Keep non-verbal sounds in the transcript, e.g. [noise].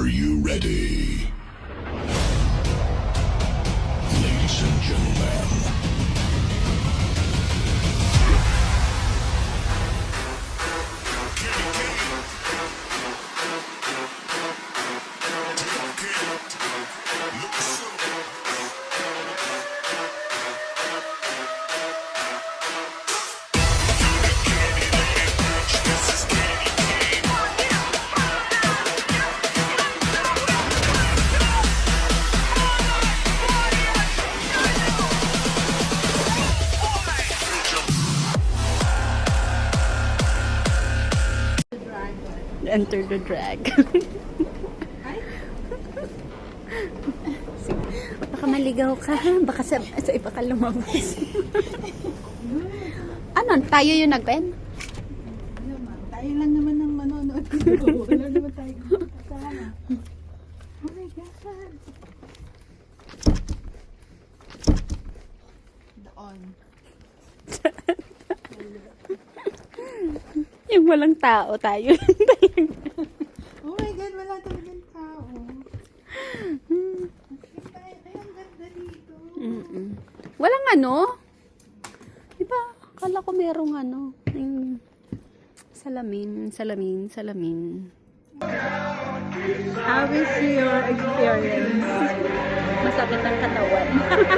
Are you ready? Enter the drag. Baka maligaw ka. Baka sa, sa iba ka lumabas. ano? Tayo yung nag-pen? Tayo lang naman ng manonood. [laughs] Wala naman tayo. Oh my God. Doon. [laughs] Yung walang tao, tayo lang [laughs] talaga. Oh my God, wala talagang tao. Ay, ay, ang ganda dito. Mm-mm. Walang ano? Di ba? Kala ko merong ano. Yung salamin, salamin, salamin. How is your experience? Masakit ang katawan. [laughs]